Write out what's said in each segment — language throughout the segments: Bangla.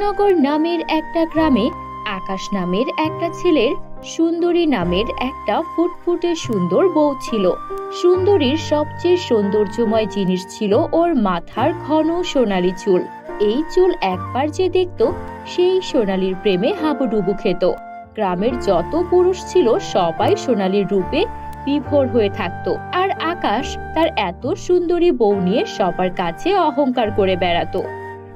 নগর নামের একটা গ্রামে, আকাশ নামের একটা ছেলের, সুন্দরী নামের একটা ফুটফুটে সুন্দর বউ ছিল। সুন্দরীর সবচেয়ে সৌন্দর্যময় জিনিস ছিল ওর মাথার ঘন সোনালী চুল। এই চুল একবার যে দেখত, সেই সোনালীর প্রেমে হাবুডুবু খেত। গ্রামের যত পুরুষ ছিল, সবাই সোনালীর রূপে বিভোর হয়ে থাকতো। আর আকাশ তার এত সুন্দরী বউ নিয়ে সবার কাছে অহংকার করে বেড়াতো।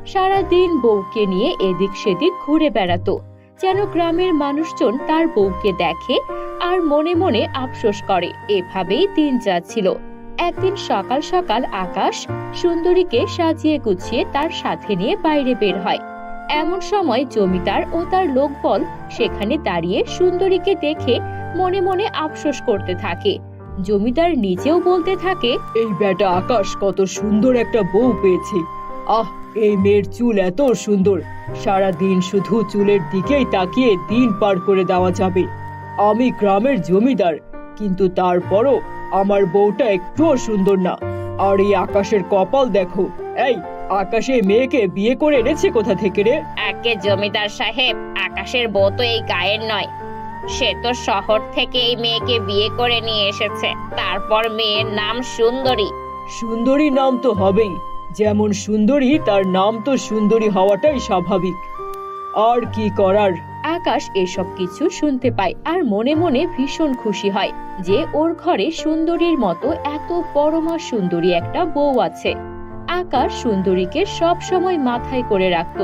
সারাদিন বউকে নিয়ে এদিক সেদিক ঘুরে বেড়াতো, যেন গ্রামের মানুষজন তার বউকে দেখে আর মনে মনে আফসোস করে। এভাবেই দিন যাচ্ছিল। একদিন সকাল সকাল আকাশ সুন্দরীকে সাজিয়ে গুছিয়ে তার সাথে নিয়ে বাইরে বের হয়। এমন সময় জমিদার ও তার লোকবল সেখানে দাঁড়িয়ে সুন্দরীকে দেখে মনে মনে আফসোস করতে থাকে। জমিদার নিজেও বলতে থাকে, এই বেটা আকাশ কত সুন্দর একটা বউ পেয়েছে। আহ এই মেয়ের চুল এত সুন্দর। সারা দিন শুধু চুলের দিকেই তাকিয়ে দিন পার করে দেওয়া যাবে। আমি গ্রামের জমিদার কিন্তু তারপরও আমার বউটা একটুও সুন্দর না। আর এই আকাশের কপাল দেখো। এই আকাশে মেয়েকে বিয়ে করে এনেছে কোথা থেকে রে? একে জমিদার সাহেব আকাশের বউ তো এই গায়ের নয়। সে তো শহর থেকে এই মেয়েকে বিয়ে করে নিয়ে এসেছে। তারপর মেয়ের নাম সুন্দরী। সুন্দরী নাম তো হবেই। যেমন সুন্দরী, তার নাম তো সুন্দরী হওয়াটাই স্বাভাবিক। আর কি করার? আকাশ এসব কিছু শুনতে পায় আর মনে মনে ভীষণ খুশি হয় যে ওর ঘরে সুন্দরীর মতো এত পরমা সুন্দরী একটা বউ আছে। আকাশ সুন্দরীকে সব সময় মাথায় করে রাখত।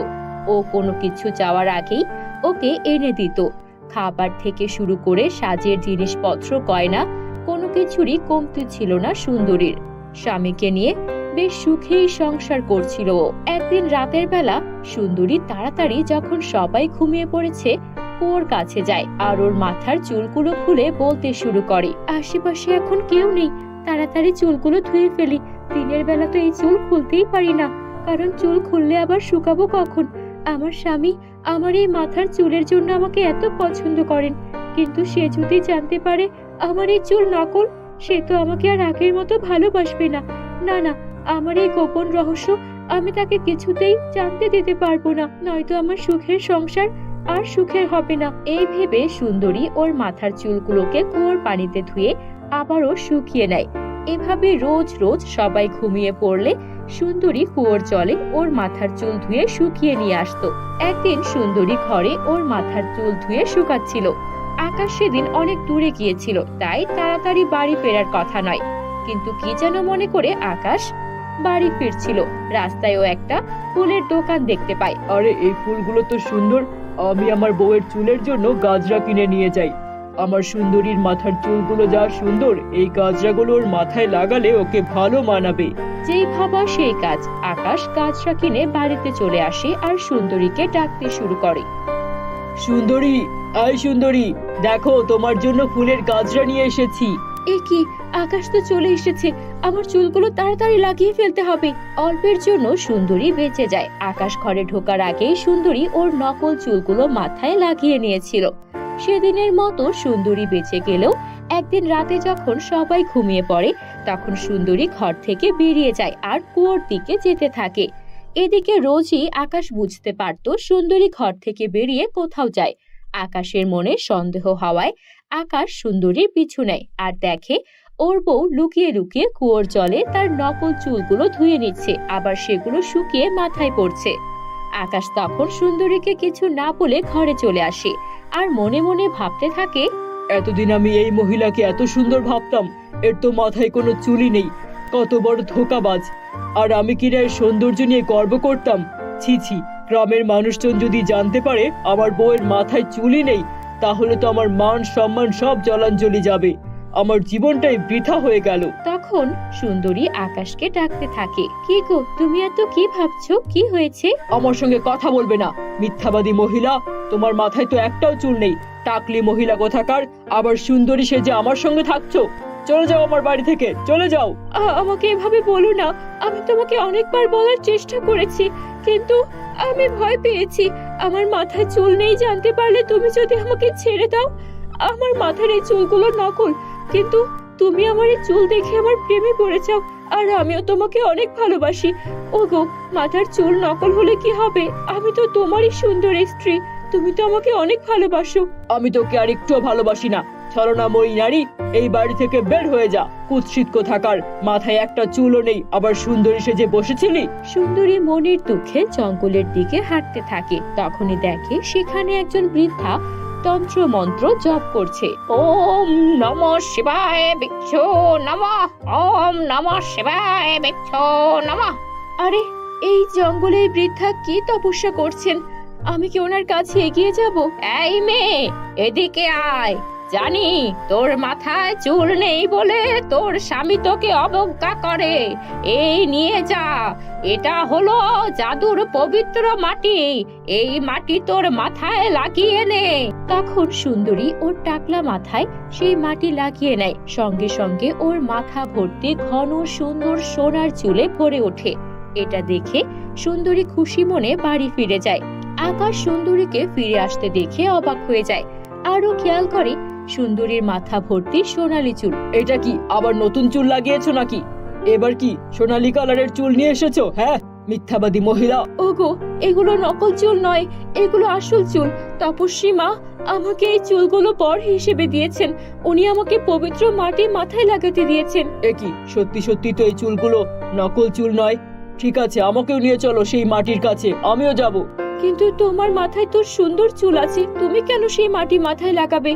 ও কোনো কিছু চাওয়ার আগেই ওকে এনে দিত। খাবার থেকে শুরু করে সাজের জিনিসপত্র, গয়না, কোনো কিছুরই কমতি ছিল না সুন্দরীর। স্বামীকে নিয়ে বেশ সুখেই সংসার করছিল। একদিন রাতের বেলা সুন্দরী তাড়াতাড়ি যখন সবাই ঘুমিয়ে পড়েছে কুয়োর কাছে যায় আর ওর মাথার চুলগুলো খুলে বলতে শুরু করে, আশেপাশে এখন কেউ নেই, তাড়াতাড়ি চুলগুলো ধুয়ে ফেলি। দিনের বেলা তো এই চুল খুলতেই পারি না, কারণ চুল খুললে আবার শুকাবো কখন? আমার স্বামী আমার এই মাথার চুলের জন্য আমাকে এত পছন্দ করেন, কিন্তু সে যদি জানতে পারে আমার এই চুল নকল, সে তো আমাকে আর আগের মতো ভালোবাসবে না। না না আমার এই গোপন রহস্য আমি তাকে কিছুতেই জানতে দিতে পারব না, নয়তো আমার সুখের সংসার আর সুখের হবে না। এই ভেবে সুন্দরী ওর মাথার চুলগুলোকে কুয়োর পানিতে ধুয়ে আবারও শুকিয়ে নেয়। এভাবে রোজ রোজ সবাই ঘুমিয়ে পড়লে সুন্দরী কুয়োর জলে ওর মাথার চুল ধুয়ে শুকিয়ে নিয়ে আসতো। একদিন সুন্দরী ঘরে ওর মাথার চুল ধুয়ে শুকাচ্ছিল। আকাশ সেদিন অনেক দূরে গিয়েছিল, তাই তাড়াতাড়ি বাড়ি ফেরার কথা নয়। কিন্তু কি যেন মনে করে আকাশ বাড়ি ফিরছিল। রাস্তায়ও একটা ফুলের দোকান দেখতে পায় আরে এই ফুলগুলো তো সুন্দর। আমি আমার বউয়ের চুলের জন্য গাজরা কিনে নিয়ে যাই। আমার সুন্দরীর মাথার চুলগুলো যা সুন্দর এই গাজরাগুলো ওর মাথায় লাগালে ওকে ভালো মানাবে। যেই ভাবা সেই কাজ। আকাশ গাছরা কিনে বাড়িতে চলে আসে আর সুন্দরীকে ডাকতে শুরু করে। সুন্দরী আয় সুন্দরী দেখো তোমার জন্য ফুলের গাজরা নিয়ে এসেছি। এ কি? আকাশ তো চলে এসেছে। আমার চুলগুলো তাড়াতাড়ি লাগিয়ে ফেলতে হবে। অল্পের জন্য সুন্দরী বেঁচে যায়। আকাশ ঘরে ঢোকার আগেই সুন্দরী ওর নকল চুলগুলো মাথায় লাগিয়ে নিয়েছিল। সেদিনের মতো সুন্দরী বেঁচে গেলেও একদিন রাতে যখন সবাই ঘুমিয়ে পড়ে, তখন সুন্দরী ঘর থেকে বেরিয়ে যায় আর কুয়োর দিকে যেতে থাকে। এদিকে রোজই আকাশ বুঝতে পারত সুন্দরী ঘর থেকে বেরিয়ে কোথাও যায়। আকাশের মনে সন্দেহ হওয়ায় আকাশ সুন্দরীর পিছু নেয় আর দেখে ওর বউ লুকিয়ে লুকিয়ে কুয়োর জলে তার নকল চুলগুলো ধুয়ে নিচ্ছে, আবার সেগুলো শুকিয়ে মাথায় পড়ছে। আকাশ তখন সুন্দরীকে কিছু না বলে ঘরে চলে আসে আর মনে মনে ভাবতে থাকে, এতদিন আমি এই মহিলাকে এত সুন্দর ভাবতাম, এর তো মাথায় কোনো চুলই নেই, কত বড় ধোকাবাজ। আর আমি কিনা এর সৌন্দর্য নিয়ে গর্ব করতাম? ছি ছি, গ্রামের মানুষজন যদি জানতে পারে আমার বউয়ের মাথায় চুলই নেই, তাহলে তো আমার মান সম্মান সব জলাঞ্জলি যাবে। আমার জীবনটাই বৃথা হয়ে গেল। তখন সুন্দরী আকাশকে ডাকতে থাকে। কি গো তুমি এত কি ভাবছ? কি হয়েছে? আমার সঙ্গে কথা বলবে না। মিথ্যাবাদী মহিলা তোমার মাথায় তো একটাও চুল নেই। টাকলি মহিলা কোথাকার? আবার সুন্দরী সেজে আমার সঙ্গে থাকছো? চলে যাও আমার বাড়ি থেকে চলে যাও। আমাকে এভাবে বলো না। আমি তোমাকে অনেকবার বলার চেষ্টা করেছি কিন্তু আমি ভয় পেয়েছি। আমার মাথায় চুল নেই জানতে পারলে তুমি যদি আমাকে ছেড়ে দাও। আমার মাথার এই চুলগুলো নকল। কিন্তু তুমি আমার এই চুল দেখে আমার প্রেমে পড়ে যাও আর আমিও তোমাকে অনেক ভালোবাসি। ওগো মাথার চুল নকল হলে কি হবে? আমি তো তোমারই সুন্দর স্ত্রী তুমি তো আমাকে অনেক ভালোবাসো। আমি তোকে আর একটুও ভালোবাসি না। ছলনাময়ী নারী এই বাড়ি থেকে বের হয়ে যা। কুৎসিত থাকার মাথায় একটা চুলও নেই আবার সুন্দরী সেজে বসেছিলি? সুন্দরী মনির দুঃখে জঙ্গলের দিকে হাঁটতে থাকে। তখনই দেখে সেখানে একজন বৃদ্ধা তন্ত্র মন্ত্র জপ করছে। ওম নম শিবায় বিচ্ছ নম, ওম নম শিবায় বিচ্ছ নম। আরে, এই জঙ্গলে বৃদ্ধা কি তপস্যা করছেন? আমি কি ওনার কাছে এগিয়ে যাব? এই মেয়ে, এদিকে আয়। জানি তোর মাথায় চুল নেই বলে তোর স্বামী তোকে অবজ্ঞা করে। এই নিয়ে যা। এটা হলো জাদুর পবিত্র মাটি। এই মাটি তোর মাথায় লাগিয়ে নে। তখন সুন্দরী ওর টাকলা মাথায় সেই মাটি লাগিয়ে নেয়। সঙ্গে সঙ্গে ওর মাথা ভর্তি ঘন সুন্দর সোনার চুলে ভরে ওঠে। এটা দেখে সুন্দরী খুশি মনে বাড়ি ফিরে যায়। আকাশ সুন্দরীকে ফিরে আসতে দেখে অবাক হয়ে যায়। আরও খেয়াল করে সুন্দরীর মাথা ভর্তি সোনালী চুল। এটা কি আবার নতুন চুল লাগিয়েছো নাকি? এবার কি সোনালী কালারের চুল নিয়ে এসেছ হ্যাঁ? মিথ্যাবাদী মহিলা। ওগো এগুলো নকল চুল নয় এগুলো আসল চুল। তপস্বী মা আমাকে এই চুলগুলো পর হিসেবে দিয়েছেন। উনি আমাকে পবিত্র মাটি মাথায় লাগাতে দিয়েছেন। এ কি? সত্যি সত্যি তো এই চুলগুলো নকল চুল নয়। ঠিক আছে আমাকেও নিয়ে চলো সেই মাটির কাছে আমিও যাব। কিন্তু তোমার মাথায় তো সুন্দর চুল আছে তুমি কেন সেই মাটি মাথায় লাগাবে?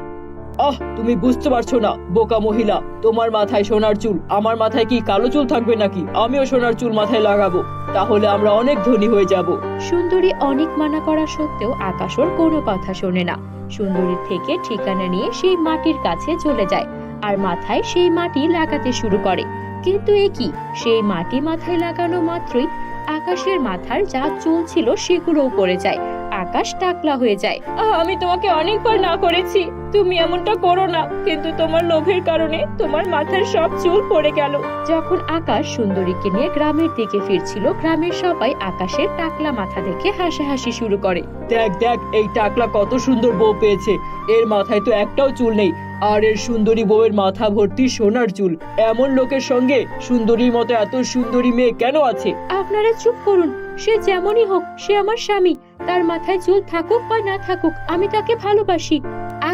আহ, তুমি বুঝতে পারছ না, বোকা মহিলা। তোমার মাথায় সোনার চুল, আমার মাথায় কি কালো চুল থাকবে নাকি? আমিও সোনার চুল মাথায় লাগাবো, তাহলে আমরা অনেক ধনী হয়ে যাব। সুন্দরী অনেক মানা করা সত্ত্বেও আকাশ ওর কোনো কথা শোনে না। সুন্দরীর থেকে ঠিকানা নিয়ে সেই মাটির কাছে চলে যায়, আর মাথায় সেই মাটি লাগাতে শুরু করে। কিন্তু এ কি? সেই মাটি মাথায় লাগানো মাত্রই আকাশের মাথার যা চুল ছিল সেগুলোও পড়ে যায় আকাশ টাকলা হয়ে যায়। আমি তোমাকে অনেকবার না করেছি। তুমি এমনটা করো না। কিন্তু তোমার লোভের কারণে তোমার মাথার সব চুল পড়ে গেল। যখন আকাশ সুন্দরীকে নিয়ে গ্রামের দিকে ফিরছিল গ্রামের সবাই আকাশের টাকলা মাথা দেখে হাসাহাসি শুরু করে। দেখ দেখ এই টাকলা কত সুন্দর বউ পেয়েছে। এর মাথায় তো একটাও চুল নেই। আর এর সুন্দরী বউয়ের মাথা ভর্তি সোনার চুল। এমন লোকের সঙ্গে সুন্দরীর মতো এত সুন্দরী মেয়ে কেন আছে? আপনারা চুপ করুন। সে যেমনই হোক সে আমার স্বামী। তার মাথায় চুল থাকুক বা না থাকুক, আমি তাকে ভালোবাসি।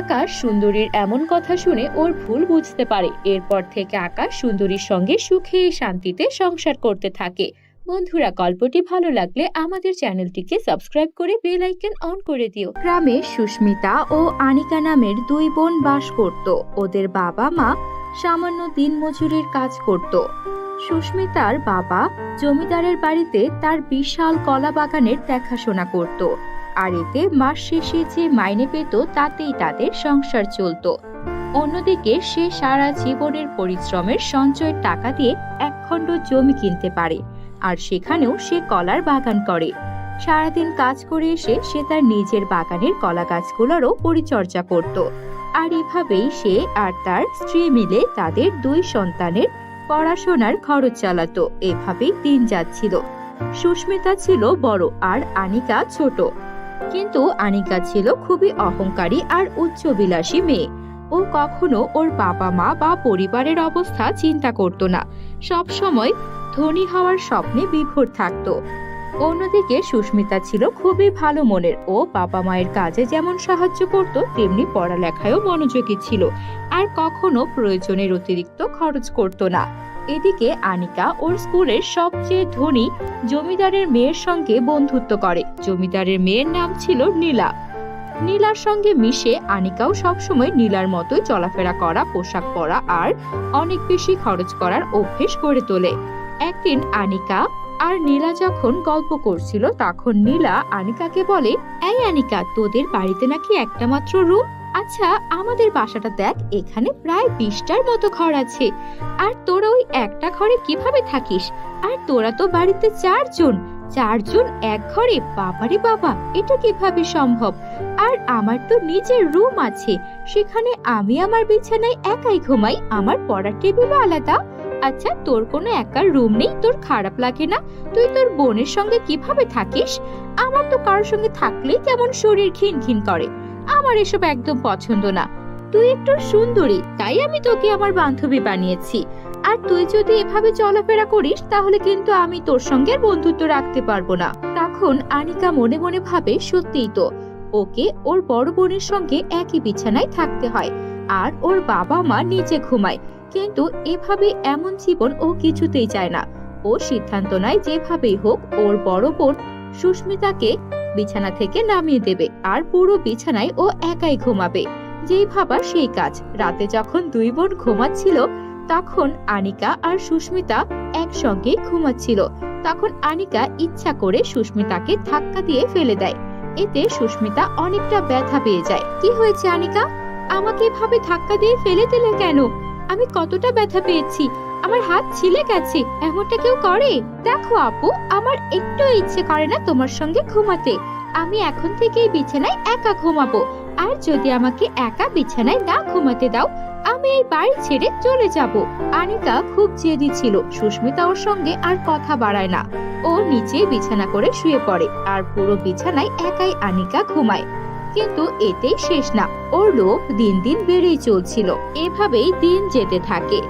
আকাশ সুন্দরীর এমন কথা শুনে ওর ভুল বুঝতে পারে। এরপর থেকে আকাশ সুন্দরীর সঙ্গে সুখে, শান্তিতে সংসার করতে থাকে। বন্ধুরা, গল্পটি ভালো লাগলে আমাদের চ্যানেলটিকে সাবস্ক্রাইব করে বেল আইকন অন করে দিও। গ্রামে সুস্মিতা ও আনিকা নামের দুই বোন বাস করত। ওদের বাবা মা সামান্য দিনমজুরির কাজ করত। সুস্মিতার বাবা জমিদারের বাড়িতে তার বিশাল কলা বাগানের দেখাশোনা করত। আর এতে মাস শেষে যে মাইনে পেত, তাতেই তাদের সংসার চলতো। অন্যদিকে সে সারা জীবনের পরিশ্রমের সঞ্চয়ের টাকা দিয়ে একখণ্ড জমি কিনতে পারে। আর সেখানেও সে কলার বাগান করে। সারাদিন কাজ করে এসে সে তার নিজের বাগানের কলা গাছগুলোরও পরিচর্যা করত। আর এভাবেই সে আর তার স্ত্রী মিলে তাদের দুই সন্তানের পড়াশোনার খরচ চালাতো। এভাবেই দিন যাচ্ছিল। সুস্মিতা ছিল বড় আর আনিকা ছোট। কিন্তু আনিকা ছিল খুবই অহংকারী আর উচ্চবিলাসী মেয়ে। ও কখনো ওর বাবা মা বা পরিবারের অবস্থা চিন্তা করত না। সব সময় ধনী হওয়ার স্বপ্নে বিভোর থাকতো। অন্যদিকে সুস্মিতা ছিল খুবই ভালো মনের। ও বাবা মায়ের কাজে যেমন সাহায্য করত, তেমনি পড়ালেখায়ও মনোযোগী ছিল। আর কখনো প্রয়োজনের অতিরিক্ত খরচ করত না। এদিকে আনিকা ওর স্কুলের সবচেয়ে ধনী, জমিদারের মেয়ের সঙ্গে বন্ধুত্ব করে। জমিদারের মেয়ের নাম ছিল নীলা। নীলার সঙ্গে মিশে আনিকাও সবসময় নীলার মতোই চলাফেরা করা, পোশাক পরা আর অনেক বেশি খরচ করার অভ্যেস গড়ে তোলে। একদিন আনিকা আর নীলা যখন গল্প করছিল, তখন নীলা আনিকাকে বলে, এই আনিকা, তোদের বাড়িতে নাকি একটা মাত্র রুম? আচ্ছা আমাদের বাসাটা দেখ, এখানে প্রায় বিশটার মতো ঘর আছে। আর তোরা ওই একটা ঘরে কীভাবে থাকিস? আর তোরা তো বাড়িতে চারজন। চারজন এক ঘরে? বাবারে বাবা, এটা কীভাবে সম্ভব? আর আমার তো নিজের রুম আছে। সেখানে আমি আমার বিছানায় একাই ঘুমাই, আমার পড়ার টেবিলও আলাদা। আচ্ছা তোর কোনো একার রুম নেই? তোর খারাপ লাগে না? তুই তোর বোনের সঙ্গে কীভাবে থাকিস? আমার তো কারোর সঙ্গে থাকলেই কেমন শরীর খিন খিন করে। আমার এসব একদম পছন্দ না। তুই একটু সুন্দরী, তাই আমি তোকে আমার বান্ধবী বানিয়েছি। আর তুই যদি এভাবে চলাফেরা করিস, তাহলে কিন্তু আমি তোর সঙ্গে বন্ধুত্ব রাখতে পারব না। তখন আনিকা মনে মনে ভাবে, সত্যিই তো, ওকে ওর বড় বোনের সঙ্গে একই বিছানায় থাকতে হয়। আর ওর বাবা মা নিচে ঘুমায়। কিন্তু এভাবে এমন জীবন ও কিছুতেই চায় না। ও সিদ্ধান্ত নেয় যেভাবেই হোক ওর বড় বোন সুস্মিতাকে বিছানা থেকে নামিয়ে দেবে আর পুরো বিছানায় ও একাই ঘুমাবে। যেই ভাবা সেই কাজ। রাতে যখন দুই বোন ঘুমাচ্ছিল, তখন আনিকা আর সুস্মিতা একসঙ্গে ঘুমাচ্ছিল। তখন আনিকা ইচ্ছা করে সুস্মিতাকে ধাক্কা দিয়ে ফেলে দেয়। এতে সুস্মিতা অনেকটা ব্যথা পেয়ে যায়। কি হয়েছে আনিকা? আমাকে এভাবে ধাক্কা দিয়ে ফেলে দিলে কেন? আমি কতটা ব্যথা পেয়েছি। আমার হাত ছিলে গেছে, এমনটা কেউ করে? দেখো আপু, আমার একটু ইচ্ছে করে না তোমার সঙ্গে ঘুমাতে। আমি এখন থেকেই বিছানায় একা ঘুমাবো। আর যদি আমাকে একা বিছানায় না ঘুমাতে দাও, আমি এই বাড়ি ছেড়ে চলে যাব। আনিকা খুব জেদি ছিল, সুস্মিতা ওর সঙ্গে আর কথা বাড়ায় না। ও নিচে বিছানা করে শুয়ে পড়ে, আর পুরো বিছানায় একাই আনিকা ঘুমায়। কিন্তু এতেই শেষ না। ওর লোভ দিন দিন বেড়েই চলছিল। এভাবেই দিন যেতে থাকে।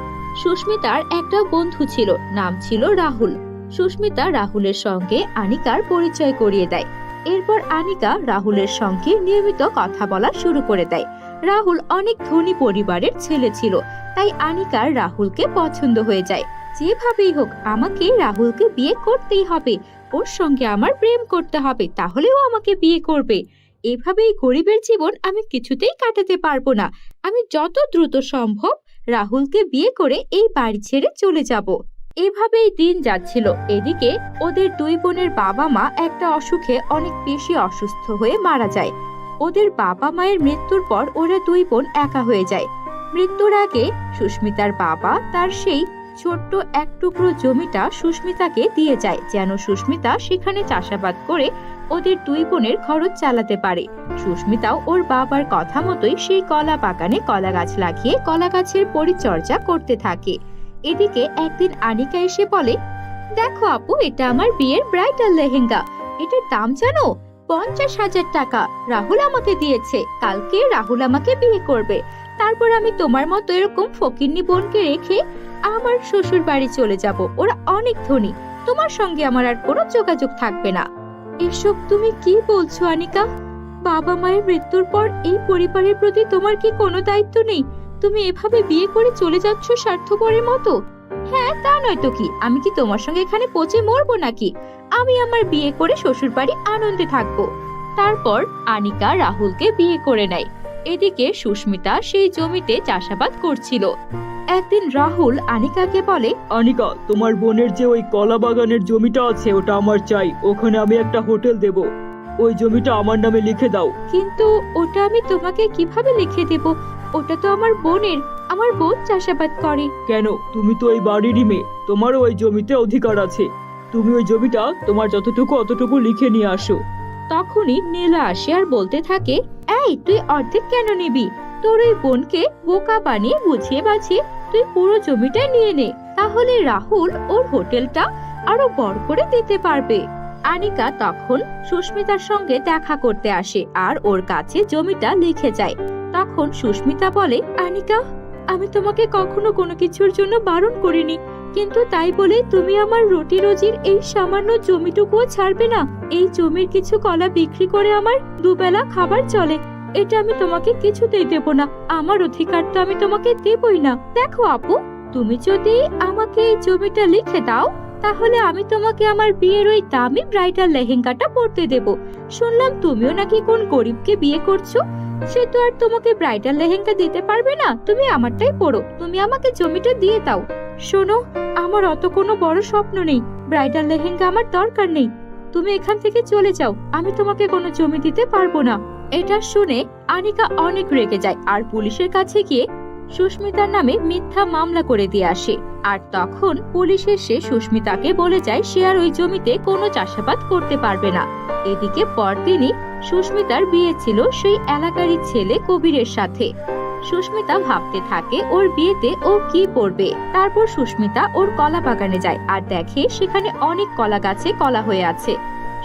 সুস্মিতার একটা বন্ধু ছিল, নাম ছিল রাহুল। সুস্মিতা রাহুলের সঙ্গে আনিকার পরিচয় করিয়ে দেয়। এরপর আনিকা রাহুলের সঙ্গে নিয়মিত কথা বলা শুরু করে দেয়। রাহুল অনেক ধনী পরিবারের ছেলে ছিল, তাই আনিকার রাহুলকে পছন্দ হয়ে যায়। যেভাবেই হোক, আমাকে রাহুলকে বিয়ে করতেই হবে। ওর সঙ্গে আমার প্রেম করতে হবে, তাহলেও আমাকে বিয়ে করবে। এভাবেই গরিবের জীবন আমি কিছুতেই কাটাতে পারব না। আমি যত দ্রুত সম্ভব রাহুলকে বিয়ে করে এই বাড়ি ছেড়ে চলে যাব। এভাবেই দিন যাচ্ছিল। এদিকে ওদের দুই বোনের বাবা মা একটা অসুখে অনেক বেশি অসুস্থ হয়ে মারা যায়। ওদের বাবা মায়ের মৃত্যুর পর ওরা দুই বোন একা হয়ে যায়। মৃত্যুর আগে সুস্মিতার বাবা তার সেই ছোট্ট এক টুকরো জমিটা সুস্মিতাকে দিয়ে যায়, যেন সুস্মিতা সেখানে চাষাবাদ করে ওদের দুই বোনের খরচ চালাতে পারে। সুস্মিতাও ওর বাবার কথা মতোই সেই কলা বাগানে কলা গাছ লাগিয়ে কলা গাছের পরিচর্যা করতে থাকে। এদিকে একদিন আনিকা এসে বলে, দেখো আপু, এটা আমার বিয়ের ব্রাইডাল লেহেঙ্গা। এটার দাম জানো? পঞ্চাশ হাজার টাকা। রাহুল আমাকে দিয়েছে। কালকে রাহুল আমাকে বিয়ে করবে। তারপর আমি তোমার মতো এরকম ফকিন্নি বোনকে রেখে আমার শ্বশুর বাড়ি চলে যাব। ওরা অনেক ধনী। তোমার সঙ্গে আমার আর কোনো যোগাযোগ থাকবে না। এসব তুমি কি বলছো, আনিকা? বাবা মায়ের মৃত্যুর পর এই পরিবারের প্রতি তোমার কি কোনো দায়িত্ব নেই? তুমি এভাবে বিয়ে করে চলে যাচ্ছ স্বার্থপরের মতো? হ্যাঁ তা নয় তো কি? আমি কি তোমার সঙ্গে এখানে পচে মরবো নাকি? আমি আমার বিয়ে করে শ্বশুর বাড়ি আনন্দে থাকব। তারপর আনিকা রাহুলকে বিয়ে করে নেয়। এদিকে সুস্মিতা সেই জমিতে চাষাবাদ করছিল। একদিন রাহুল আনিকাকে বলে আনিকা তোমার বোনের যে ওই কলা বাগানের জমিটা আছে ওটা আমার চাই। ওখানে আমি একটা হোটেল দেব। ওই জমিটা আমার নামে লিখে দাও। কিন্তু ওটা আমি তোমাকে কীভাবে লিখে দেব? ওটা তো আমার বোনের। আমার বোন চাষাবাদ করে। কেন? তুমি তো ওই বাড়িরই মেয়ে। তোমারও ওই জমিতে অধিকার আছে। তুমি ওই জমিটা তোমার যতটুকু অতটুকু লিখে নিয়ে আসো। তখনই নীলা আসে আর বলতে থাকে এই তুই অর্ধেক কেন নিবি? তোর ওই বোনকে বোকা বানিয়ে বুঝিয়ে বাঝিয়ে তুই পুরো জমিটাই নিয়ে নে, তাহলে রাহুল ওর হোটেলটা আরও বড় করে দিতে পারবে। আনিকা তখন সুস্মিতার সঙ্গে দেখা করতে আসে আর ওর কাছে জমিটা লিখে যায়। তখন সুস্মিতা বলে, আনিকা, আমি তোমাকে কখনো কোনো কিছুর জন্য বারণ করিনি, কিন্তু তাই বলে তুমি আমার রুটি রোজির এই সামান্য জমিটুকুও ছাড়বে না। এই জমির কিছু কলা বিক্রি করে আমার দুবেলা খাবার চলে। এটা আমি তোমাকে কিছুতেই দেব না। আমার অধিকার তো আমি তোমাকে দেবই না। দেখো আপু, তুমি যদি আমাকে এই জমিটা লিখে দাও, তাহলে আমি তোমাকে আমার বিয়ের ওই দামি ব্রাইডাল লেহেঙ্গাটা পরতে দেব। শুনলাম তুমিও নাকি কোন গরিবকে বিয়ে করছ? সে তো আর তোমাকে ব্রাইডাল লেহেঙ্গা দিতে পারবে না। তুমি আমারটাই পরো। তুমি আমাকে জমিটা দিয়ে দাও। শোনো, আমার অত কোনো বড় স্বপ্ন নেই। ব্রাইডাল লেহেঙ্গা আমার দরকার নেই। তুমি এখান থেকে চলে যাও। আমি তোমাকে কোনো জমি দিতে পারব না। এটা শুনে আনিকা অনেক রেগে যায় আর পুলিশের কাছে গিয়ে সুস্মিতার নামে মিথ্যা মামলা করে দিয়ে আসে। আর তখন পুলিশ এসে সুস্মিতাকে বলে যায় সে আর ওই জমিতে কোনো চাষাবাদ করতে পারবে না। এদিকে পরদিনই সুস্মিতার বিয়ে ছিল সেই এলাকারই ছেলে কবিরের সাথে। সুস্মিতা ভাবতে থাকে ওর বিয়েতে ও কি পরবে। তারপর সুস্মিতা ওর কলা বাগানে যায় আর দেখে সেখানে অনেক কলা গাছে কলা হয়ে আছে।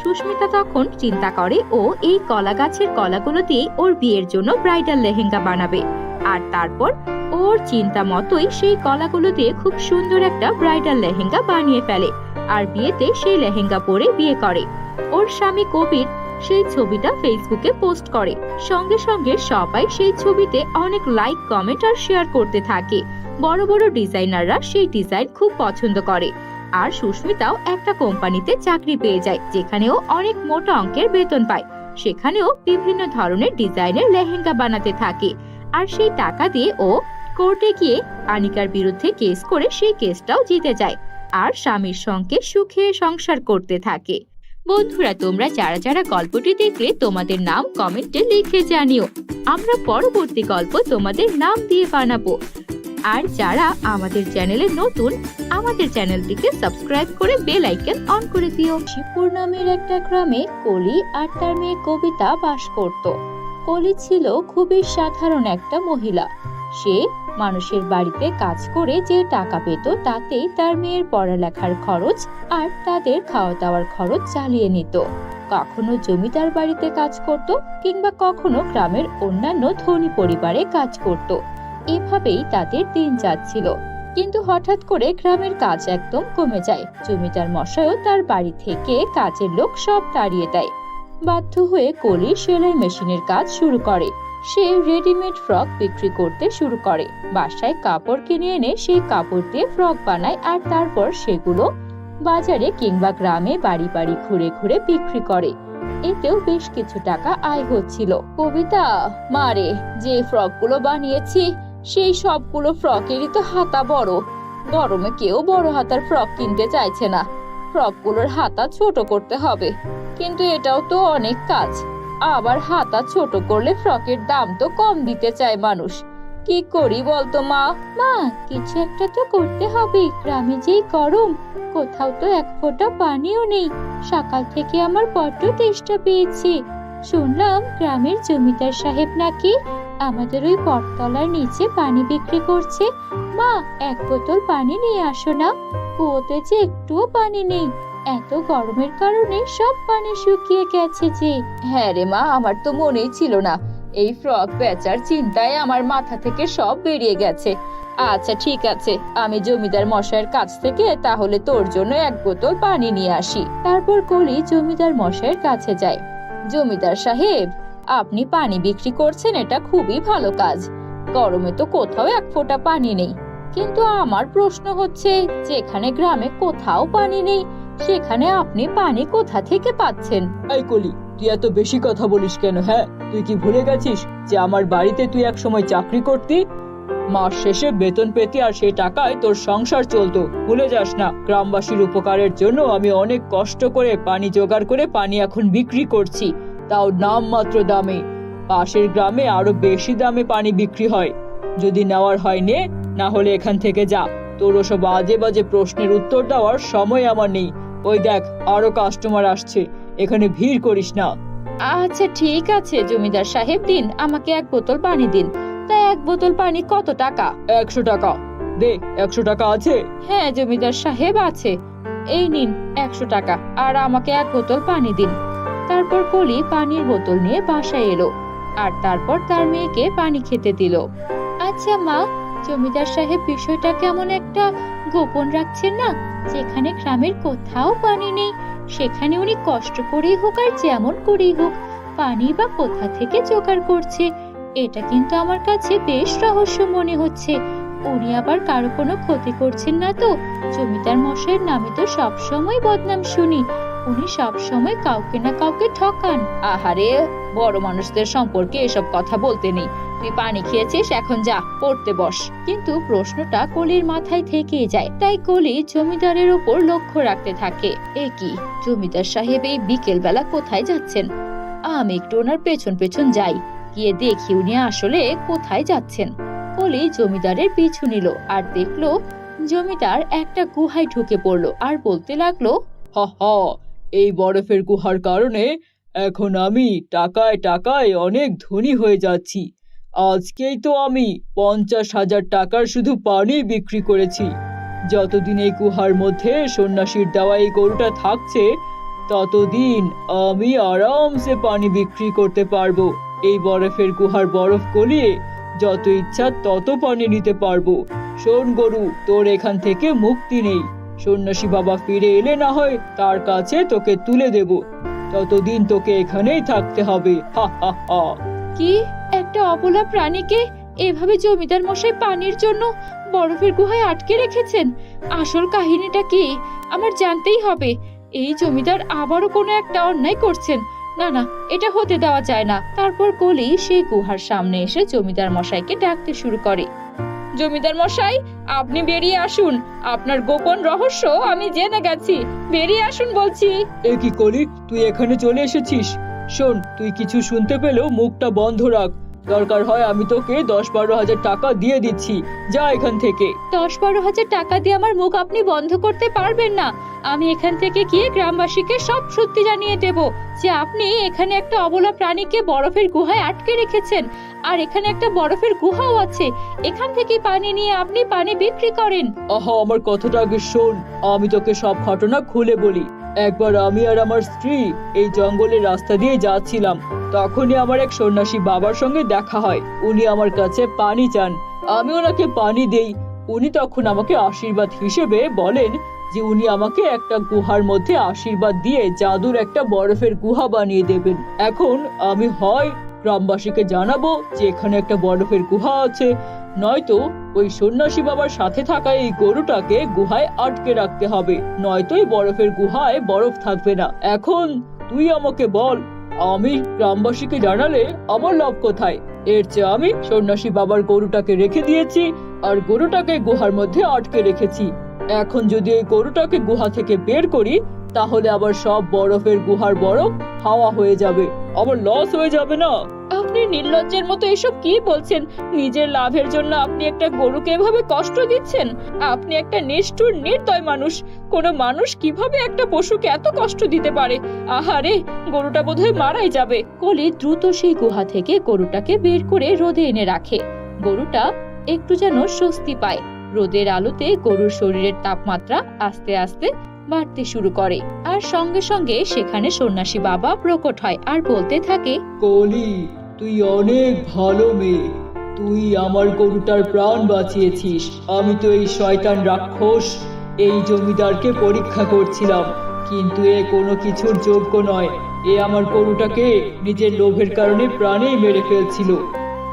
সুস্মিতা তখন চিন্তা করে, ও এই কলা গাছের কলাগুলো দিয়ে ওর বিয়ের জন্য ব্রাইডাল লেহেঙ্গা বানাবে। আর তারপর ওর চিন্তা মতোই সেই কলাগুলো দিয়ে খুব সুন্দর একটা ব্রাইডাল লেহেঙ্গা বানিয়ে ফেলে আর বিয়েতে সেই লেহেঙ্গা পরে বিয়ে করে। ওর স্বামী কবির সেই ছবিটা ফেসবুকে পোস্ট করে। সঙ্গে সঙ্গে সবাই সেই ছবিতে অনেক লাইক কমেন্ট আর শেয়ার করতে থাকে। বড় বড় ডিজাইনাররা সেই ডিজাইন খুব পছন্দ করে। আর সুস্মিতাও একটা কোম্পানিতে চাকরি পেয়ে যায়, যেখানেও অনেক মোটা অঙ্কের বেতন পায়। সেখানেও বিভিন্ন ধরনের ডিজাইনের লেহেঙ্গা বানাতে থাকে। আর সেই টাকা দিয়ে ও কোর্টে গিয়ে আনিকার বিরুদ্ধে কেস করে সেই কেসটাও জিতে যায় আর স্বামীর সঙ্গে সুখে সংসার করতে থাকে। বন্ধুরা, তোমরা যারা যারা গল্পটি দেখলে তোমাদের নাম কমেন্টে লিখে জানিও। আমরা পরবর্তী গল্প তোমাদের নাম দিয়ে বানাবো। আর যারা আমাদের চ্যানেলে নতুন, আমাদের চ্যানেলটিকে সাবস্ক্রাইব করে বেল আইকন অন করে দিও। শিবপুর নামের একটা গ্রামে কলি আর তার মেয়ে কবিতা বাস করত। কলি ছিল খুবই সাধারণ একটা মহিলা। সে মানুষের বাড়িতে কাজ করে যে টাকা পেত, তাতেই তার মেয়ের পড়ালেখার খরচ আর তাদের খাওয়া দাওয়ার খরচ চালিয়ে নিত। কখনো জমিদার বাড়িতে কাজ করত কিংবা কখনো গ্রামের অন্যান্য ধনী পরিবারে কাজ করত। এভাবেই তাদের দিন যাচ্ছিল। কিন্তু হঠাৎ করে গ্রামের কাজ একদম কমে যায়। জমিদার মশাইও তার বাড়ি থেকে কাজের লোক সব তাড়িয়ে দেয়। বাধ্য হয়ে কলি সেলাই মেশিনের কাজ শুরু করে। সে রেডিমেড ফ্রক বিক্রি করতে শুরু করে। বাসায় কাপড় কিনে এনে সেই কাপড় দিয়ে ফ্রক বানায় আর তারপর সেগুলো বাজারে কিংবা গ্রামে বাড়ি বাড়ি ঘুরে ঘুরে বিক্রি করে। এতেও বেশ কিছু টাকা আয় হচ্ছিল। কবিতা মারে যে ফ্রকগুলো বানিয়েছি সেই সবগুলো ফ্রকেরই তো হাতা বড়। গরমে কেউ বড় হাতার ফ্রক কিনতে চাইছে না। ফ্রকগুলোর হাতা ছোট করতে হবে, কিন্তু এটাও তো অনেক কাজ। আবার হাতা ছোট করলে ফ্রকের দাম তো কম দিতে চায় মানুষ। কি করি বলতো মা? মা, কিছু একটা তো করতে হবে, গ্রামে যেই গরম, কোথাও তো এক ফোঁটা পানিও নেই। সকাল থেকে আমার বড্ড তেষ্টা পেয়েছে। শুনলাম গ্রামের জমিদার সাহেব নাকি আমাদের ওই বটতলার নিচে পানি বিক্রি করছে। মা এক বোতল পানি নিয়ে আসো না। কুয়োতে যে একটুও পানি নেই। এত গরমের কারণে সব পানি শুকিয়ে গেছে যে। হ্যাঁ রে মা আমার তো মনেই ছিল না। এই ফ্রক বেচার চিন্তায় আমার মাথা থেকে সব বেরিয়ে গেছে। আচ্ছা ঠিক আছে। আমি জমিদার মশাইয়ের কাছ থেকে তাহলে তোর জন্য এক বোতল পানি নিয়ে আসি। তারপর কলি জমিদার মশাইয়ের কাছে যায়। জমিদার সাহেব আপনি পানি বিক্রি করছেন, এটা খুবই ভালো কাজ। গরমে তো কোথাও এক ফোঁটা পানি নেই। কিন্তু আমার প্রশ্ন হচ্ছে, যেখানে গ্রামে কোথাও পানি নেই, সেখানে আপনি পানি কোথা থেকে পাচ্ছেন? এই তুই এত বেশি কথা বলিস কেন হ্যাঁ? তুই কি ভুলে গেছিস যে আমার বাড়িতে তুই এক সময় চাকরি করতি? মাস শেষে বেতন পেতি আর সেই টাকায় তোর সংসার চলতো। ভুলে যাস না, গ্রামবাসীর উপকারের জন্য আমি অনেক কষ্ট করে পানি জোগাড় করে পানি এখন বিক্রি করছি। তাও নামমাত্র দামে। পাশের গ্রামে আরও বেশি দামে পানি বিক্রি হয়। যদি নেওয়ার হয় নে না হলে এখান থেকে যা। তোর ওসব বাজে বাজে প্রশ্নের উত্তর দেওয়ার সময় আমার নেই। ওই দেখ আরও কাস্টমার আসছে। এখানে ভিড় করিস না। আচ্ছা ঠিক আছে জমিদার সাহেব দিন আমাকে এক বোতল পানি দিন। তা এক বোতল পানি কত টাকা? একশো টাকা। দে একশো টাকা আছে? হ্যাঁ জমিদার সাহেব আছে। এই নিন একশো টাকা আর আমাকে এক বোতল পানি দিন। তারপর কলি পানির বোতল নিয়ে বাসায় এলো আর তারপর তার মেয়েকে পানি খেতে দিল। আচ্ছা মা, জমিদার সাহেব বিষয়টা কেমন একটা গোপন রাখছেন না? যেখানে গ্রামের কোথাও পানি নেই, সেখানে উনি কষ্ট করেই হোক আর যেমন করেই হোক, পানি বা কোথা থেকে জোগাড় করছে, এটা কিন্তু আমার কাছে বেশ রহস্য মনে হচ্ছে। উনি আবার কারও কোনো ক্ষতি করছেন না তো? জমিদার মশাইয়ের নামে তো সবসময় বদনাম শুনি উনি সব সময় কাউকে না কাউকে ঠকান। আহারে, বড় মানুষদের সম্পর্কে এসব কথা বলতে নেই। তুই পানি খেয়েছিস, এখন যা, পড়তে বস। কিন্তু প্রশ্নটা কলির মাথায় থেকেই যায়। তাই কলি জমিদারের উপর লক্ষ্য রাখতে থাকে। এ কি? জমিদার সাহেব এই বিকেল বেলা কোথায় যাচ্ছেন? আমি একটু ওনার পেছন পেছন যাই। গিয়ে দেখি উনি আসলে কোথায় যাচ্ছেন। কলি জমিদারের পিছু নিল আর দেখল জমিদার একটা গুহায় ঢুকে পড়ল। আর বলতে লাগল, হ, হা এই বরফের গুহার কারণে এখন আমি টাকায় টাকায় অনেক ধনী হয়ে যাচ্ছি। আজকেই তো আমি পঞ্চাশ হাজার টাকার শুধু পানি বিক্রি করেছি। যতদিন এই গুহার মধ্যে সন্ন্যাসীর দেওয়া এই গরুটা থাকছে, ততদিন আমি আরামসে পানি বিক্রি করতে পারব। এই বরফের গুহার বরফ গলিয়ে যত ইচ্ছা তত পানি নিতে পারব। শোন গরু, তোর এখান থেকে মুক্তি নেই। সন্ন্যাসী বাবা ফিরে এলে না হয় তার কাছে তোকে তুলে দেব। ততদিন তোকে এখানেই থাকতে হবে। কি? একটা অবলা প্রাণীকে এভাবে জমিদার মশাই পানির জন্য বরফের গুহায় আটকে রেখেছেন? আসল কাহিনীটা কি? আমার জানতেই হবে। এই জমিদার আবারও কোনো একটা অন্যায় করছেন। না না, এটা হতে দেওয়া যায় না। তারপর কলি সেই গুহার সামনে এসে জমিদার মশাইকে ডাকতে শুরু করে। জমিদার মশাই, আপনি বেরিয়ে আসুন। আপনার গোপন রহস্য আমি জেনে গেছি। বেরিয়ে আসুন বলছি। এ কি করি তুই এখানে চলে এসেছিস? শোন, তুই কিছু শুনতে পেলেও মুখটা বন্ধ রাখ। দরকার হয় আমি তোকে দশ বারো হাজার টাকা দিয়ে দিচ্ছি। যা এখান থেকে। দশ বারো হাজার টাকা দিয়ে আমার মুখ আপনি বন্ধ করতে পারবেন না। আমি এখান থেকে গিয়ে গ্রামবাসীকে সব সত্যি জানিয়ে দেব যে আপনি এখানে একটা অবলা প্রাণীকে বরফের গুহায় আটকে রেখেছেন। আর এখানে একটা বরফের গুহাও আছে। এখান থেকে পানি নিয়ে আপনি পানি বিক্রি করেন। আহা আমার কথাটা আগে শোন। আমি তোকে সব ঘটনা খুলে বলি। একবার আমি আর আমার স্ত্রী এই জঙ্গলের রাস্তা দিয়ে যাচ্ছিলাম। তখনই আমার এক সন্ন্যাসী বাবার সঙ্গে দেখা হয়। উনি আমার কাছে পানি চান। আমি ওনাকে পানি দেই। উনি তখন আমাকে আশীর্বাদ হিসেবে বলেন যে উনি আমাকে একটা গুহার মধ্যে আশীর্বাদ দিয়ে জাদুর একটা বরফের গুহা বানিয়ে দেবেন। এখন আমি হয় গ্রামবাসীকে জানাব যে এখানে একটা বরফের গুহা আছে। নয়তো ওই সন্ন্যাসী বাবার সাথে থাকা এই গরুটাকে গুহায় আটকে রাখতে হবে। নয়তো এই বরফের গুহায় বরফ থাকবে না। এখন তুই আমাকে বল, আমি গ্রামবাসীকে জানালে আমার লাভ কোথায়? এর চেয়ে আমি সন্ন্যাসী বাবার গরুটাকে রেখে দিয়েছি আর গরুটাকে গুহার মধ্যে আটকে রেখেছি। এখন যদি এই গরুটাকে গুহা থেকে বের করি, তাহলে আবার সব বরফের গুহার বরফ হাওয়া হয়ে যাবে। আবার লস হয়ে যাবে না? আপনি নির্লজ্জের মতো এসব কি বলছেন? নিজের লাভের জন্য আপনি একটা গরুকে এভাবে কষ্ট দিচ্ছেন? আপনি একটা নিষ্ঠুর, নির্দয় মানুষ। কোনো মানুষ কীভাবে একটা পশুকে এত কষ্ট দিতে পারে? আহারে, গরুটা বোধহয় মারাই যাবে। কলি দ্রুত সেই গুহা থেকে গরুটাকে বের করে রোদে এনে রাখে। গরুটা একটু যেন স্বস্তি পায়। রোদের আলোতে গরুর শরীরের তাপমাত্রা আস্তে আস্তে বাড়তে শুরু করে। আর সঙ্গে সঙ্গে সেখানে সন্ন্যাসী বাবা প্রকট হয় আর বলতে থাকে, কলি তুই অনেক ভালো মেয়ে। তুই আমার গরুটার প্রাণ বাঁচিয়েছিস। আমি তো এই শয়তান রাক্ষস, এই জমিদারকে পরীক্ষা করছিলাম। কিন্তু এ কোনো কিছুর যোগ্য নয়। এ আমার গরুটাকে নিজের লোভের কারণে প্রাণেই মেরে ফেলছিল।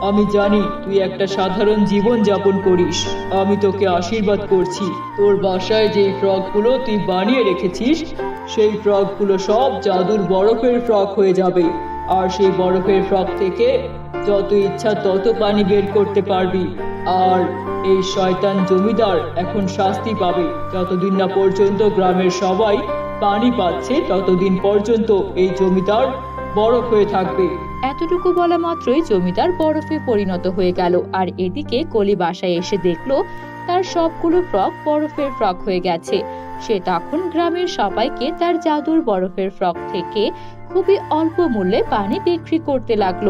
আমি জানি তুই একটা সাধারণ জীবন যাপন করিস। আমি তোকে আশীর্বাদ করছি। তোর বাসায় যেই ফ্রকগুলো তুই বানিয়ে রেখেছিস, সেই ফ্রকগুলো সব জাদুর বরফের ফ্রক হয়ে যাবে। আর সেই বরফের ফ্রক থেকে যত ইচ্ছা তত পানি বের করতে পারবি। আর এই শয়তান জমিদার এখন শাস্তি পাবে। যতদিন না পর্যন্ত গ্রামের সবাই পানি পাচ্ছে, ততদিন পর্যন্ত এই জমিদার বরফ হয়ে থাকবে। এতটুকু বলা মাত্রই জমিদার বরফে পরিণত হয়ে গেল। আর এদিকে কলি বাসায় এসে দেখল, তার সবগুলো ফ্রক বরফের ফ্রক হয়ে গেছে। সে তখন গ্রামের সবাইকে তার জাদুর বরফের ফ্রক থেকে খুবই অল্প মূল্যে পানি বিক্রি করতে লাগল,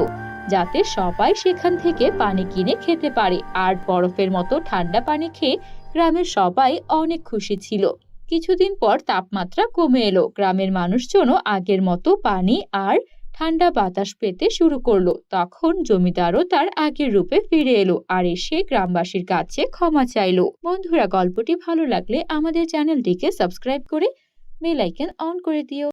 যাতে সবাই সেখান থেকে পানি কিনে খেতে পারে। আর বরফের মতো ঠান্ডা পানি খেয়ে গ্রামের সবাই অনেক খুশি ছিল। কিছুদিন পর তাপমাত্রা কমে এলো। গ্রামের মানুষজনও আগের মতো পানি আর ঠান্ডা বাতাস পেতে শুরু করল। তখন জমিদারও তার আগের রূপে ফিরে এলো আর এসে গ্রামবাসীর কাছে ক্ষমা চাইলো। বন্ধুরা, গল্পটি ভালো লাগলে আমাদের চ্যানেলটিকে সাবস্ক্রাইব করে বেল আইকন অন করে দিও।